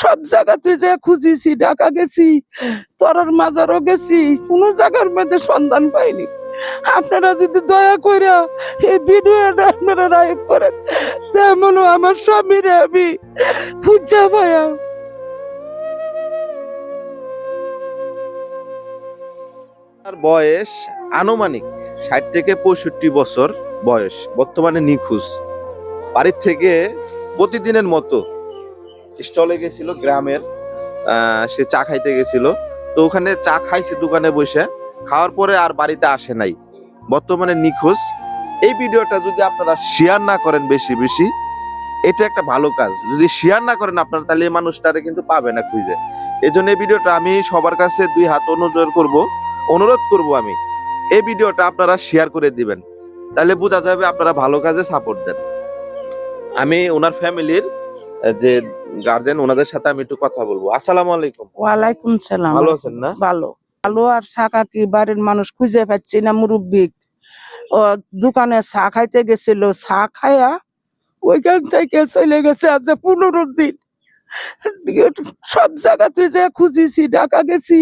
সব জায়গাতে যে খুঁজিছি, ঢাকা গেছি, তরার মাজারও গেছি, কোনো জায়গার মধ্যে সন্ধান পাইনি। আপনারা যদি দয়া করে এই ভিডিওটা আপনারা লাইভ করেন তেমন আমার স্বামীরে আমি খুঁজা পাইয়া তার বয়স আনুমানিক ষাট থেকে পঁয়ষট্টি বছর বয়স, বর্তমানে নিখোঁজ। বাড়ির থেকে প্রতিদিনের মতো স্টলে গেছিল, গ্রামের সে চা খাইতে গেছিল। তো ওখানে চা খাইছে দোকানে বসে, খাওয়ার পরে আর বাড়িতে আসে নাই। বর্তমানে নিখোঁজ। এই ভিডিওটা যদি আপনারা শেয়ার না করেন বেশি বেশি, এটা একটা ভালো কাজ। যদি শেয়ার না করেন আপনারা, তাহলে এই মানুষটারে কিন্তু পাবে না খুঁজে। এই জন্য এই ভিডিওটা আমি সবার কাছে দুই হাত অনুরোধ করব অনুরোধ করব আমি, এই ভিডিওটা আপনারা শেয়ার করে দিবেন। তাহলে বোঝা যাবে আপনারা ভালো কাজে সাপোর্ট দেন। আমি ওনার ফ্যামিলির যে গার্জেন ওনাদের সাথে আমি একটু কথা বলব। আসসালামু আলাইকুম। ওয়ালাইকুম সালাম। ভালো আছেন না? ভালো। ভালো আর শাখা কি বাড়ির মানুষ খুঁজে পাচ্ছি না মুরব্বী। ও দোকানে চা খাইতে গেছিল চা খাইয়া ওইখান থেকে চলে গেছে আজ যে পনেরো দিন। সব জায়গাতে যে খুঁজেছি, ঢাকা গেছি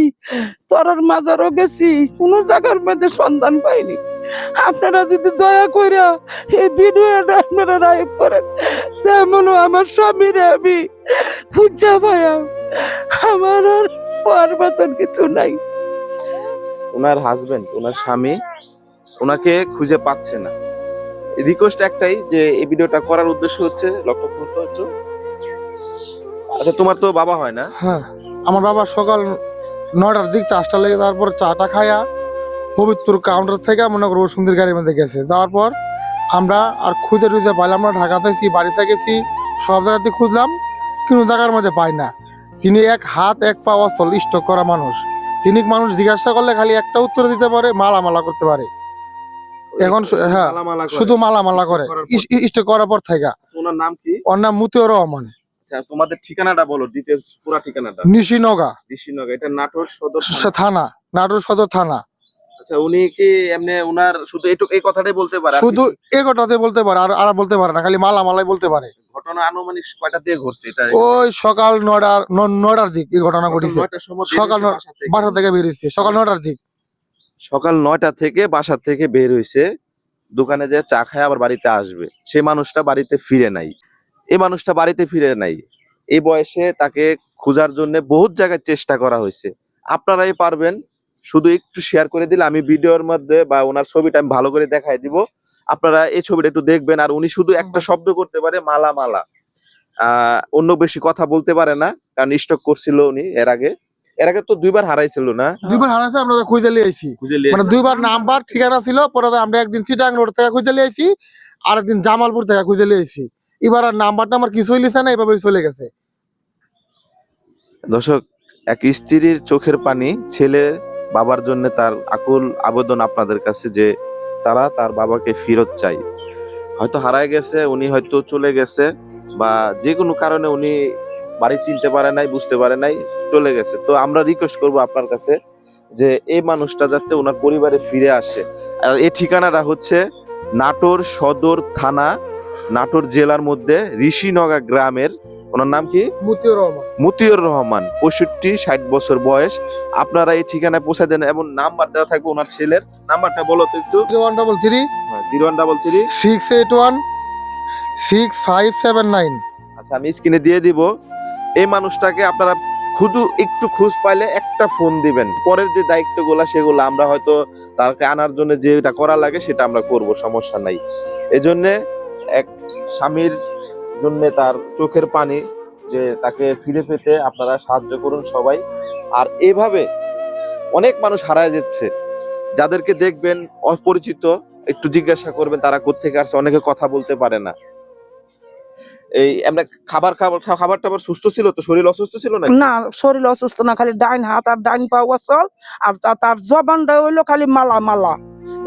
তরার মাজারও গেছি, কোনো জায়গার মধ্যে সন্ধান পাইনি। আপনারা যদি দয়া করে এই ভিডিওটা আপনারা লাইভ করেন তেমন আমার স্বামীরে আমি খুঁজা পাইয়া আমার আর হওয়ার মতন কিছু নাই। ওনার হাজবেন্ড ওনার স্বামী, ওনাকে খুঁজে পাচ্ছে না। রিকোয়েস্ট একটাই যে এই ভিডিওটা করার উদ্দেশ্য হচ্ছে, লক্ষ্য করতে হচ্ছে আচ্ছা তোমার তো বাবা হয় না? হ্যাঁ আমার বাবা সকাল নয়টার দিক চাষটা লেগে তারপর চাটা খায়া পবিত্র কাউন্টার থেকে মনে করব সুন্দর গাড়ির মধ্যে গেছে। যাওয়ার পর আমরা আর খুঁজে টুজে পাইলাম না ঢাকাতে গেছি বাড়িতে গেছি সব জায়গাতে খুঁজলাম কিন্তু জায়গার মধ্যে পাই না। তিনি এক হাত এক পা অচল স্টক করা মানুষ। তিনি মানুষ জিজ্ঞাসা করলে খালি একটা উত্তর দিতে পারে মালা মালা করতে পারে। এখন হ্যাঁ শুধু মালা মালা করে স্টক করার পর থেকে। ওনার নাম কি? ওর নাম মুতিউর রহমান। আচ্ছা তোমাদের ঠিকানাটা বলো ডিটেলস পুরো ঠিকানাটা। নিশিনগা। ঋষিনগর এটা নাটোর সদর থানা। নাটোর সদর থানা। আচ্ছা উনি কি এমনি উনার শুধু এইটুকু এই কথাটাই বলতে পারে শুধু কিছু? এ কথাতে বলতে পারে আর আর বলতে পারে না খালি মালা মালাই বলতে পারে। ঘটনা আনুমানিক কয়টা দিয়ে ঘটছে এটা? ওই সকাল নয়টার ন- নয়টার দিক এই ঘটনা ঘটেছে। সকাল বাসা থেকে। থেকে বেরিয়েছে সকাল নয়টার দিক। সকাল নয়টা থেকে বাসা থেকে বের হইছে দোকানে যে চা খায় আবার বাড়িতে আসবে। সেই মানুষটা বাড়িতে ফিরে নাই। এই মানুষটা বাড়িতে ফিরে নাই। এই বয়সে তাকে খোঁজার জন্য বহুত জায়গায় চেষ্টা করা হয়েছে। আপনারাই পারবেন। শুধু একটু শেয়ার করে দিলে আমি ভিডিওর মধ্যে বা ওনার ছবিটা আমি ভালো করে দেখাই দিব। আপনারা এই ছবিটা একটু দেখবেন আর উনি শুধু একটা শব্দ করতে পারে মালা মালা। আহ অন্য বেশি কথা বলতে পারে না কারণ স্টক করছিল উনি এর আগে। এর আগে তো দুইবার হারাইছিল না। দুইবার হারাইছে আমরা খুঁজে আইছি। মানে দুইবার নাম্বার ঠিকানা ছিল পরে আমরা একদিন চিটাং রোড থেকে খুঁজে আইছি আর একদিন জামালপুর থেকে খুঁজে আইছি। এবার আর নাম্বারটা আমার কিছুই লিখে না এভাবেই চলে গেছে। দর্শক, এক স্ত্রীর চোখের পানি ছেলে বাবার জন্য তার আকুল আবেদন আপনাদের কাছে যে তারা তার বাবাকে ফেরত চাই। হয়তো হারায় গেছে, উনি হয়তো চলে গেছে, বা যে কোনো কারণে উনি বাড়ি চিনতে পারে নাই, বুঝতে পারে নাই, চলে গেছে। তো আমরা রিকোয়েস্ট করব আপনার কাছে যে এই মানুষটা যাতে ওনার পরিবারে ফিরে আসে। আর এই ঠিকানাটা হচ্ছে নাটোর সদর থানা নাটোর জেলার মধ্যে ঋষিনগা গ্রামের ওনার নাম কি? মুতিউর রহমান। মতিউর রহমান পঁয়ষট্টি ষাট বছর বয়স। আপনারা এই ঠিকানায় পৌঁছে দেন এবং নাম্বার দেওয়া থাকবে ওনার ছেলের। নাম্বারটা বলো তো একটু। Zero one double three zero one double three. Six eight one six five seven nine. আচ্ছা আমি স্ক্রিনে দিয়ে দিব। এই মানুষটাকে আপনারা শুধু একটু খোঁজ পাইলে একটা ফোন দিবেন। পরের যে দায়িত্বগুলো সেগুলো আমরা হয়তো তাকে আনার জন্য যেটা করা লাগে সেটা আমরা করব সমস্যা নাই। এজন্য এক স্বামীর জন্য তার চোখের পানি যে তাকে ফিরে পেতে আপনারা সাহায্য করুন সবাই। আর এভাবে অনেক মানুষ হারায় যাচ্ছে। যাদেরকে দেখবেন অপরিচিত, একটু জিজ্ঞাসা করবেন তারা কোত্থেকে আসছে, অনেকে কথা বলতে পারে না। এই আমরা খাবার খাবার খাবার টাবার সুস্থ ছিল তো? শরীর অসুস্থ ছিল না না, শরীর অসুস্থ না, খালি ডাইন হাত আর ডাইন পা অচল আর তার জবানটা হইল খালি মালা মালা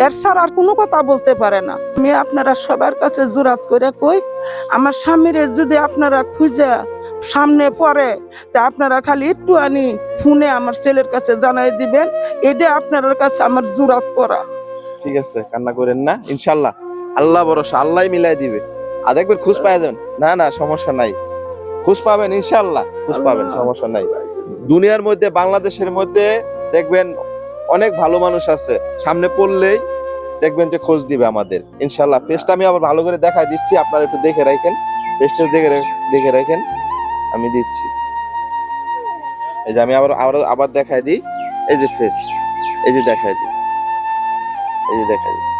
এর ছাড়া আর কোনো কথা বলতে পারে না। আমি আপনারা সবার কাছে জোরাত করে কই আমার স্বামীরে যদি আপনারা খুঁজে সামনে পড়ে তা আপনারা খালি একটু আনি ফোনে আমার ছেলের কাছে জানাই দিবেন এটা আপনার কাছে আমার জোরাত করা। ঠিক আছে কান্না করেন না ইনশাল্লাহ। আল্লাহ ভরসা আল্লাহ মিলাই দিবে। আর দেখবেন খুশ পাই যাবেন। না না সমস্যা নাই। খোঁজ পাবেন ইনশাল্লাহ। খোঁজ পাবেন সমস্যা নাই। দুনিয়ার মধ্যে বাংলাদেশের মধ্যে দেখবেন অনেক ভালো মানুষ আছে। সামনে পড়লেই দেখবেন যে খোঁজ দিবে আমাদের। ইনশাল্লাহ পেজটা আমি আবার ভালো করে দেখা দিচ্ছি, আপনারা একটু দেখে রাখেন। পেজটা দেখে দেখে রাখেন, আমি দিচ্ছি। এই যে আমি আবার আবার আবার দেখাই দিই। এই যে ফেস এই যে দেখাই দিই। এই যে দেখাই দিই।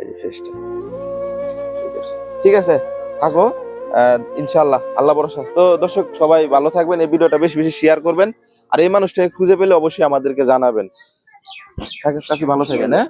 এই যে ঠিক আছে, থাকো। ইনশাল্লাহ আল্লাহ ভরসা। তো দর্শক, সবাই ভালো থাকবেন, এই ভিডিওটা বেশি বেশি শেয়ার করবেন। আর এই মানুষটাকে খুঁজে পেলে অবশ্যই আমাদেরকে জানাবেন। কাছে ভালো থাকেন হ্যাঁ?